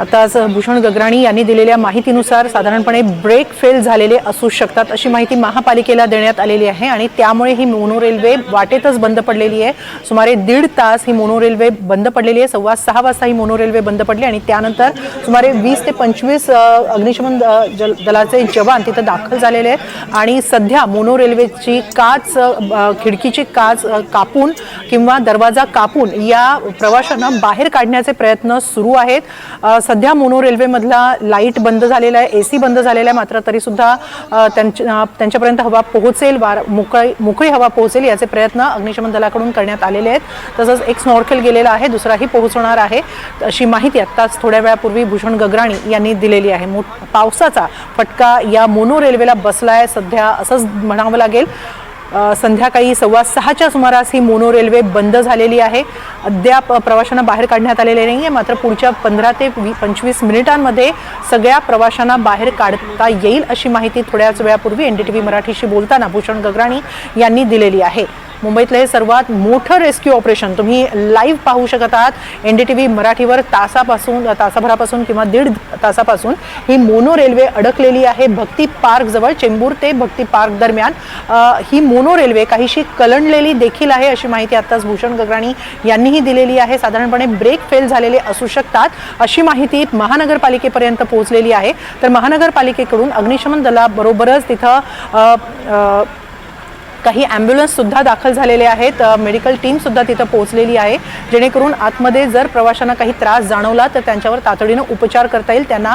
आता भूषण गगराणी यांनी दिलेल्या माहितीनुसार साधारणपणे ब्रेक फेल झालेले असू शकतात अशी माहिती महापालिकेला देण्यात आलेली आहे आणि त्यामुळे ही मोनो रेल्वे वाटेतच बंद पडलेली आहे. सुमारे दीड तास ही मोनो रेल्वे बंद पडलेली आहे. सव्वा सहा वाजता ही मोनो रेल्वे बंद पडली आणि त्यानंतर सुमारे वीस ते पंचवीस अग्निशमन द- जल दलाचे जवान तिथं दाखल झालेले आहेत. आणि सध्या मोनो रेल्वेची काच खिडकीची काच कापून किंवा दरवाजा कापून या प्रवाशांना बाहेर काढण्याचे प्रयत्न सुरू आहेत. सध्या मोनो रेल्वेमधला लाइट बंद झालेला आहे ए सी बंद झालेला आहे मात्र तरीसुद्धा त्यांच्या त्यांच्यापर्यंत हवा पोहोचेल वार मोकळी मोकळी हवा पोहोचेल याचे प्रयत्न अग्निशमन दलाकडून करण्यात आलेले आहेत. तसंच एक स्नॉर्खेल गेलेला आहे दुसराही पोहोचणार आहे. अशी माहिती आत्ताच थोड्या वेळापूर्वी भूषण गगराणी यांनी दिलेली आहे. मो पावसाचा फटका या मोनो रेल्वेला बसला आहे सध्या असंच म्हणावं लागेल. संध्याकाळी सव्वा सहाच्या सुमारास ही मोनो रेल्वे बंद झालेली आहे. अद्याप प्रवाशांना बाहेर काढण्यात आलेले नाही आहे मात्र पुढच्या पंधरा ते वी पंचवीस मिनिटांमध्ये सगळ्या प्रवाशांना बाहेर काढता येईल अशी माहिती थोड्याच वेळापूर्वी एन डी टी व्ही मराठीशी बोलताना भूषण गगराणी यांनी दिलेली आहे. मुंबईतलं हे सर्वात मोठं रेस्क्यू ऑपरेशन. तुम्ही लाईव्ह पाहू शकत आहात. एन डी टी व्ही मराठीवर तासापासून तासाभरापासून किंवा दीड तासापासून ही मोनो रेल्वे अडकलेली आहे. भक्ती पार्कजवळ चेंबूर ते भक्ती पार्क दरम्यान. ही मोनो रेल्वे काहीशी कलंडलेली देखील आहे अशी माहिती आत्ताच भूषण गगराणी यांनीही दिलेली आहे. साधारणपणे ब्रेक फेल झालेले असू शकतात अशी माहिती महानगरपालिकेपर्यंत पोहोचलेली आहे. तर महानगरपालिकेकडून अग्निशमन दलाबरोबरच तिथं काही ॲम्ब्युलन्ससुद्धा दाखल झालेले आहेत. मेडिकल टीमसुद्धा तिथं पोहोचलेली आहे. जेणेकरून आतमध्ये जर प्रवाशांना काही त्रास जाणवला तर त्यांच्यावर तातडीनं उपचार करता येईल. त्यांना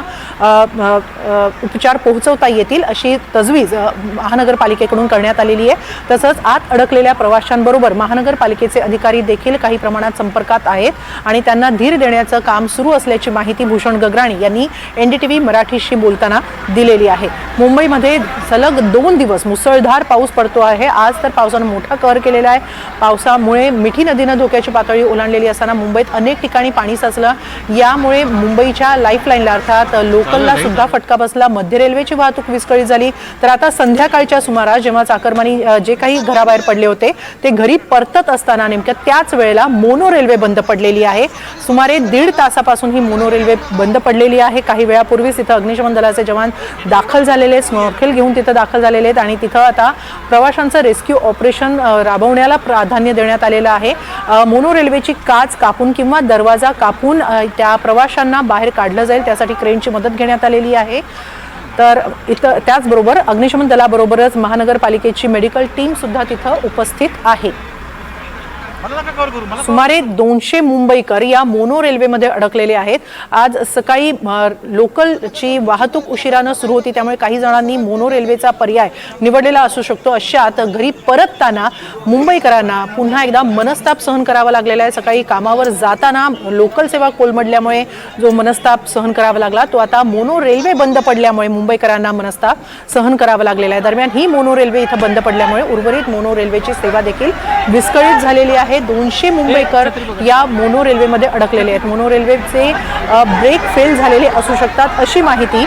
उपचार पोहोचवता येतील अशी तजवीज महानगरपालिकेकडून करण्यात आलेली आहे. तसंच आत अडकलेल्या प्रवाशांबरोबर महानगरपालिकेचे अधिकारी देखील काही प्रमाणात संपर्कात आहेत आणि त्यांना धीर देण्याचं काम सुरू असल्याची माहिती भूषण गगराणी यांनी एन डी टी व्ही मराठीशी बोलताना दिलेली आहे. मुंबईमध्ये सलग दोन दिवस मुसळधार पाऊस पडतो आहे. आज तर पावसानं मोठा कहर केलेला आहे. पावसामुळे मिठी नदीनं धोक्याची पातळी ओलांडलेली असताना मुंबईत अनेक ठिकाणी पाणी साचलं. यामुळे मुंबईच्या लाईफलाईनला अर्थात लोकलला सुद्धा फटका बसला. मध्य रेल्वेची वाहतूक विस्कळीत झाली. तर आता संध्याकाळच्या सुमारास जेव्हा चाकरमानी जे काही घराबाहेर पडले होते ते घरी परतत असताना नेमक्या त्याच वेळेला मोनो रेल्वे बंद पडलेली आहे. सुमारे दीड तासापासून ही मोनो रेल्वे बंद पडलेली आहे. काही वेळापूर्वीच तिथं अग्निशमन दलाचे जवान दाखल झालेले आहेत. स्नॉर्केल घेऊन तिथं दाखल झालेले आहेत आणि तिथं आता प्रवाशांचं रेस्क्यू ऑपरेशन राबवण्याला प्राधान्य देण्यात आलेलं आहे. मोनो रेल्वेची काच कापून किंवा दरवाजा कापून त्या प्रवाशांना बाहेर काढलं जाईल त्यासाठी क्रेनची मदत घेण्यात आलेली आहे. तर इथं त्याचबरोबर अग्निशमन दलाबरोबरच महानगरपालिकेची मेडिकल टीम सुद्धा तिथं उपस्थित आहे. सुमारे दोनशे मुंबईकर या मोनो रेल्वेमध्ये अडकलेले आहेत. आज सकाळी लोकलची वाहतूक उशिरानं सुरू होती त्यामुळे काही जणांनी मोनो रेल्वेचा पर्याय निवडलेला असू शकतो. अशात घरी परतताना मुंबईकरांना पुन्हा एकदा मनस्ताप सहन करावा लागलेला आहे. सकाळी कामावर जाताना लोकल सेवा कोलमडल्यामुळे जो मनस्ताप सहन करावा लागला तो आता मोनो रेल्वे बंद पडल्यामुळे मुंबईकरांना मनस्ताप सहन करावा लागलेला आहे. दरम्यान ही मोनो रेल्वे इथं बंद पडल्यामुळे उर्वरित मोनो रेल्वेची सेवा देखील विस्कळीत झालेली आहे. दोनशे मुंबईकर या मोनो रेल्वेमध्ये अडकलेले आहेत. मोनो रेल्वेचे ब्रेक फेल झालेले असू शकतात अशी माहिती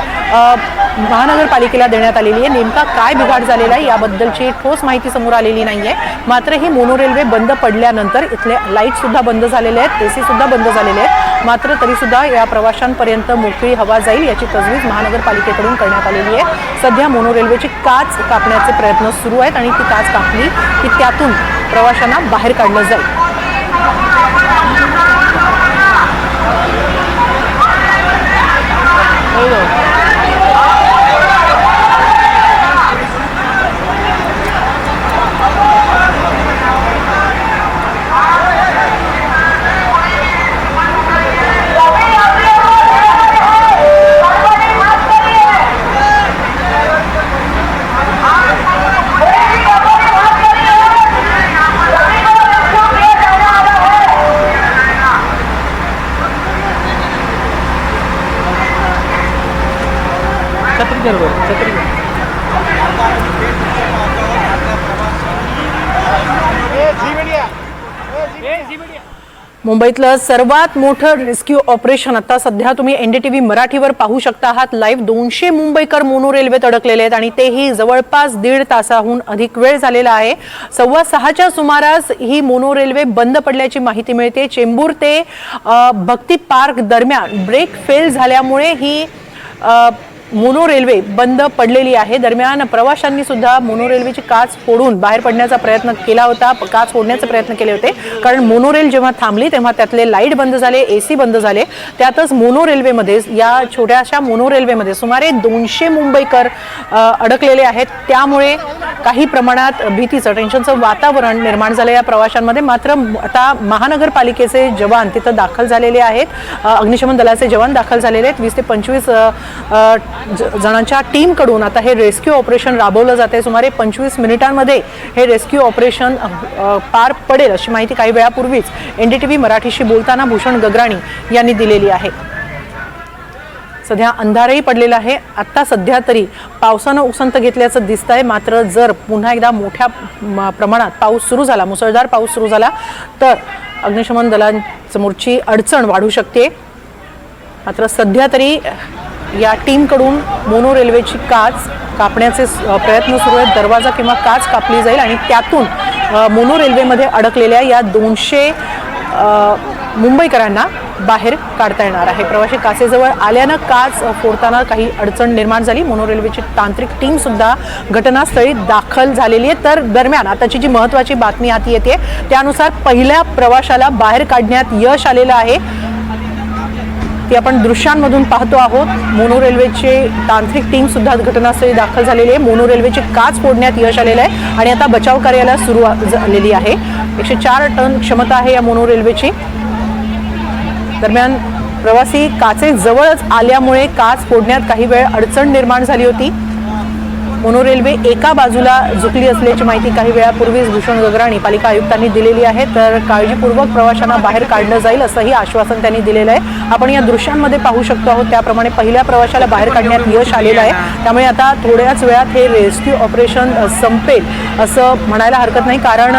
महानगरपालिकेला देण्यात आलेली आहे. नेमका काय बिघाड झालेला आहे याबद्दलची ठोस माहिती समोर आलेली नाही आहे मात्र ही मोनो रेल्वे बंद पडल्यानंतर इथले लाइट सुद्धा बंद झालेले आहेत. एसी सुद्धा बंद झालेले आहेत. मात्र तरी सुद्धा या प्रवाशांपर्यंत मोकळी हवा जाईल याची तजवीज महानगरपालिकेकडून करण्यात आलेली आहे. सध्या मोनो रेल्वेची काच कापण्याचे प्रयत्न सुरू आहेत आणि ती काच कापली की त्यातून प्रवाशांना बाहेर काढलं जाईल. छत्री कर बरं छत्री कर मुंबईतलं सर्वात मोठं रेस्क्यू ऑपरेशन आता सध्या तुम्ही एनडीटीव्ही मराठीवर पाहू शकता. आहात लाईव्ह दोनशे मुंबईकर मोनो रेल्वेत अडकलेले आहेत आणि तेही जवळपास दीड तासाहून अधिक वेळ झालेला आहे. सव्वा सहाच्या सुमारास ही मोनो रेल्वे बंद पडल्याची माहिती मिळते. चेंबूर ते भक्ती पार्क दरम्यान ब्रेक फेल झाल्यामुळे ही मोनो रेल्वे बंद पडलेली आहे. दरम्यान प्रवाशांनी सुद्धा मोनो रेल्वेची काच फोडून बाहेर पडण्याचा प्रयत्न केला होता. काच फोडण्याचे प्रयत्न केले होते. कारण मोनो रेल जेव्हा थांबली तेव्हा त्यातले लाइट बंद झाले ए सी बंद झाले. त्यातच मोनो रेल्वेमध्ये या छोट्याशा मोनो रेल्वेमध्ये सुमारे दोनशे मुंबईकर अडकलेले आहेत. त्यामुळे काही प्रमाणात भीतीचं टेन्शनचं वातावरण निर्माण झालं या प्रवाशांमध्ये. मात्र आता महानगरपालिकेचे जवान तिथं दाखल झालेले आहेत. अग्निशमन दलाचे जवान दाखल झालेले आहेत. वीस ते पंचवीस जणांच्या टीमकडून आता हे रेस्क्यू ऑपरेशन राबवलं जाते सुमारे पंचवीस मिनिटांमध्ये हे रेस्क्यू ऑपरेशन पार पडेल अशी माहिती काही वेळापूर्वीच एन डी टी व्ही मराठीशी बोलताना भूषण गगराणी यांनी दिलेली आहे. सध्या अंधारही पडलेला आहे. आत्ता सध्या तरी पावसानं उसंत घेतल्याचं दिसत आहे मात्र जर पुन्हा एकदा मोठ्या म- प्रमाणात पाऊस सुरू झाला मुसळधार पाऊस सुरू झाला तर अग्निशमन दलांसमोरची अडचण वाढू शकते. मात्र सध्या तरी या टीमकडून मोनो रेल्वेची काच कापण्याचे प्रयत्न सुरू आहेत. दरवाजा किंवा काच कापली जाईल आणि त्यातून मोनो रेल्वेमध्ये अडकलेल्या या दोनशे मुंबईकरांना बाहेर काढता येणार आहे. प्रवाशी कासेजवळ आल्यानं काच फोडताना काही अडचण निर्माण झाली. मोनो रेल्वेची तांत्रिक टीम सुद्धा घटनास्थळी दाखल झालेली आहे. तर दरम्यान आताची जी महत्वाची बातमी हाती येते त्यानुसार पहिल्या प्रवाशाला बाहेर काढण्यात यश आलेलं आहे. ती आपण दृश्यांमधून पाहतो आहोत. मोनो रेल्वेचे तांत्रिक टीम सुद्धा घटनास्थळी दाखल झालेली आहे. मोनो रेल्वेची काच फोडण्यात यश आलेलं आहे आणि आता बचाव कार्याला सुरू झालेली आहे. एकशे चार टन क्षमता आहे या मोनो रेल्वेची. दरम्यान प्रवासी काचे जवळच आल्यामुळे काच फोडण्यात काही वेळ अडचण निर्माण झाली होती. मोनो रेल्वे एका बाजूला झुकली असल्याची माहिती काही वेळापूर्वीच भूषण गगराणी पालिका आयुक्तांनी दिलेली आहे. तर काळजीपूर्वक प्रवाशांना बाहेर काढलं जाईल असंही आश्वासन त्यांनी दिलेलं आहे. आपण या दृश्यांमध्ये पाहू शकतो आहोत. त्याप्रमाणे पहिल्या प्रवाशाला बाहेर काढण्यात यश आलेलं आहे. त्यामुळे आता थोड्याच वेळात हे रेस्क्यू ऑपरेशन संपेल असं म्हणायला हरकत नाही. कारण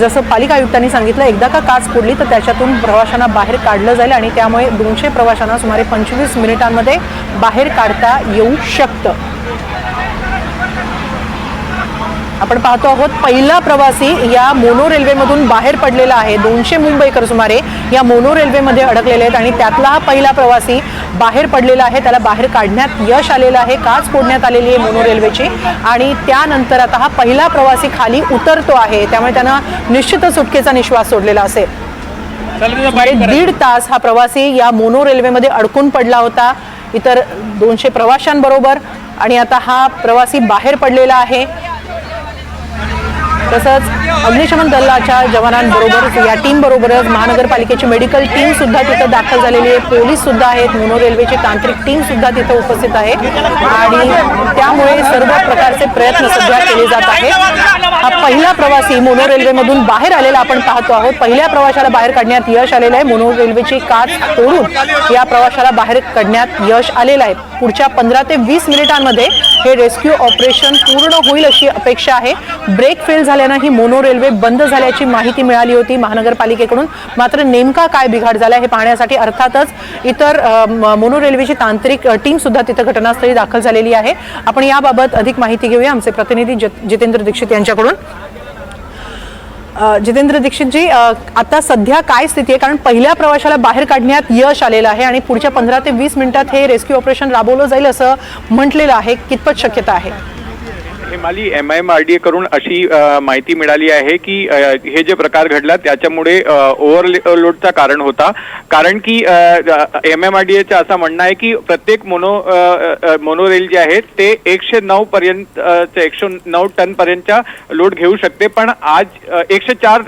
जसं पालिका आयुक्तांनी सांगितलं एकदा का काच फोडली तर त्याच्यातून प्रवाशांना बाहेर काढलं जाईल आणि त्यामुळे दोनशे प्रवाशांना सुमारे पंचवीस मिनिटांमध्ये बाहेर काढता येऊ शकतं. आपण पाहतो आहोत पहिला प्रवासी या मोनो रेल्वेमधून बाहेर पडलेला आहे. दोनशे मुंबईकर सुमारे या मोनो रेल्वेमध्ये अडकलेले आहेत आणि त्यातला हा पहिला प्रवासी बाहेर पडलेला आहे. त्याला बाहेर काढण्यात यश आलेलं आहे काच फोडण्यात आलेली आहे मोनो रेल्वेची. आणि त्यानंतर आता हा पहिला प्रवासी खाली उतरतो आहे. त्यामुळे त्यानं निश्चितच सुटकेचा निश्वास सोडलेला असेल. दीड तास हा प्रवासी या मोनो रेल्वेमध्ये अडकून पडला होता. इतर दोनशे प्रवाशांबरोबर. आणि आता हा प्रवासी बाहेर पडलेला आहे. तसंच अग्निशमन दलाच्या जवानांबरोबरच या टीम बरोबरच महानगरपालिकेची मेडिकल टीम सुद्धा तिथं दाखल झालेली आहे. पोलीस सुद्धा आहेत मोनो रेल्वेची तांत्रिक टीम सुद्धा तिथं उपस्थित आहे. आणि त्यामुळे सर्व प्रकारचे प्रयत्न सध्या केले जात आहेत. हा पहिला प्रवासी मोनो रेल्वेमधून बाहेर आलेला आपण पाहतो आहोत. पहिल्या प्रवाशाला बाहेर काढण्यात यश आलेलं आहे. मोनो रेल्वेची काच तोडून या प्रवाशाला बाहेर काढण्यात यश आलेलं आहे. पुढच्या पंधरा ते वीस मिनिटांमध्ये हे रेस्क्यू ऑपरेशन पूर्ण होईल अशी अपेक्षा आहे. ब्रेक फेल झाल्यानं ही मोनो रेल्वे बंद झाल्याची माहिती मिळाली होती. महानगरपालिकेकडून मात्र नेमका काय बिघाड झाला हे पाहण्यासाठी अर्थातच इतर मोनो रेल्वेची तांत्रिक टीम सुद्धा तिथं घटनास्थळी दाखल झालेली आहे. आपण याबाबत अधिक माहिती घेऊया आमचे प्रतिनिधी जितेंद्र दीक्षित यांच्याकडून. जितेंद्र दीक्षितजी जी आता सध्या काय स्थिती आहे? कारण पहिल्या प्रवाशाला बाहेर काढण्यात यश आलेलं आहे आणि पुढच्या पंधरा ते वीस मिनिटात हे रेस्क्यू ऑपरेशन राबवलं जाईल असं म्हटलेलं आहे. कितपत शक्यता आहे? Hemali M I M R D A कडून अशी माहिती मिळाली आहे की हे जे प्रकार घडला त्याच्यामुळे ओव्हरलोडचा कारण होता. कारण की एम एम आर डी एचं असं म्हणणं आहे की प्रत्येक मोनो मोनो रेल जे आहे ते एकशे नऊ पर्यंत एकशे नऊ टन पर्यंतच्या लोड घेऊ शकते. पण आज एकशे चार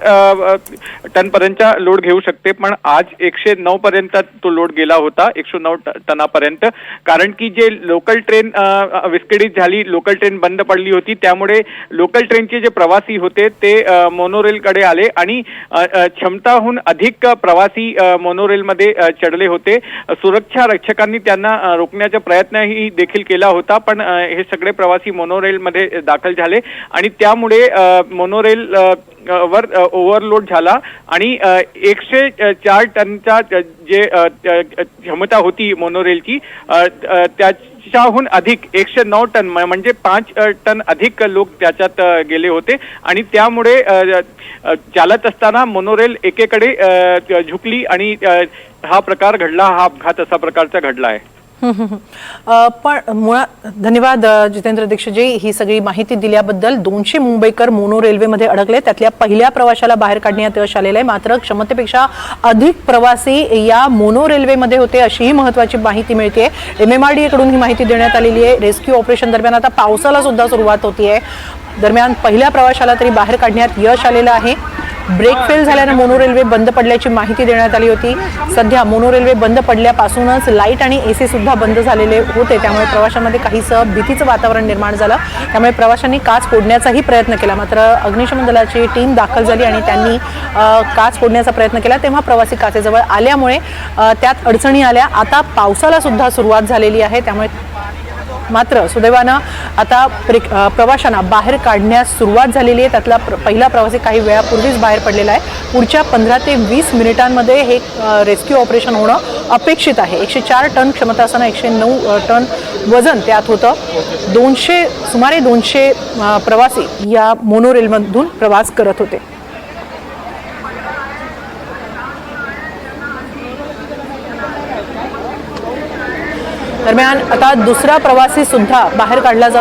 टन पर्यंतचा लोड घेऊ शकते. पण आज एकशे नऊ पर्यंत तो लोड गेला होता एकशे नऊ टनापर्यंत. कारण की जे लोकल ट्रेन विस्कळीत झाली लोकल ट्रेन बंद पडली होती. त्यामुळे लोकल ट्रेनचे जे प्रवासी होते ते मोनोरेलकडे आले आणि क्षमताहून अधिक प्रवासी मोनोरेलमध्ये चढले होते. सुरक्षा रक्षकांनी त्यांना रोखण्याचा प्रयत्नही देखील केला होता पण हे सगळे प्रवासी मोनोरेलमध्ये दाखल झाले आणि त्यामुळे मोनोरेल वर ओव्हरलोड झाला आणि एकशे चार टनचा जे क्षमता होती मोनोरेलची त्या अ, अधिक एकशे नऊ टन म्हणजे पाच टन अधिक लोक त्याच्यात गेले होते. आणि त्यामुळे चालत असताना मोनोरेल एकेकडे झुकली आणि हा प्रकार घडला हा अपघात असा प्रकारचा घडला आहे. पण मुळात धन्यवाद जितेंद्र दीक्षितजी. ही सगळी माहिती दिल्याबद्दल दोनशे मुंबईकर मोनो रेल्वेमध्ये अडकले. त्यातल्या पहिल्या प्रवाशाला बाहेर काढण्यात यश आलेलं आहे. मात्र क्षमतेपेक्षा अधिक प्रवासी या मोनो रेल्वेमध्ये होते अशीही महत्वाची माहिती मिळते एम एम आर डी कडून ही माहिती देण्यात आलेली आहे. रेस्क्यू ऑपरेशन दरम्यान आता पावसाला सुद्धा सुरुवात आहे दरम्यान पहिल्या प्रवाशाला तरी बाहेर काढण्यात यश आलेलं आहे. ब्रेक फेल झाल्यानं मोनो रेल्वे बंद पडल्याची माहिती देण्यात आली होती. सध्या मोनो रेल्वे बंद पडल्यापासूनच लाइट आणि एसी सुद्धा बंद झालेले होते. त्यामुळे प्रवाशांमध्ये काहीसं भीतीचं वातावरण निर्माण झालं. त्यामुळे प्रवाशांनी काच फोडण्याचाही प्रयत्न केला. मात्र अग्निशमन दलाची टीम दाखल झाली आणि त्यांनी काच फोडण्याचा प्रयत्न केला. तेव्हा प्रवासी काचेजवळ आल्यामुळे त्यात अडचणी आल्या. आता पावसाला सुद्धा सुरुवात झालेली आहे. त्यामुळे मात्र सुदैवानं आता प्रे प्रवाशांना बाहेर काढण्यास सुरुवात झालेली आहे. त्यातला प्र पहिला प्रवासी काही वेळापूर्वीच बाहेर पडलेला आहे. पुढच्या पंधरा ते वीस मिनिटांमध्ये हे रेस्क्यू ऑपरेशन होणं अपेक्षित आहे. एकशे चार टन क्षमता असताना एकशे नऊ टन वजन त्यात होतं. दोनशे सुमारे दोनशे प्रवासी या मोनो रेलमधून प्रवास करत होते. दरम्यान आता दुसरा प्रवासी सुद्धा बाहेर काढला जातो.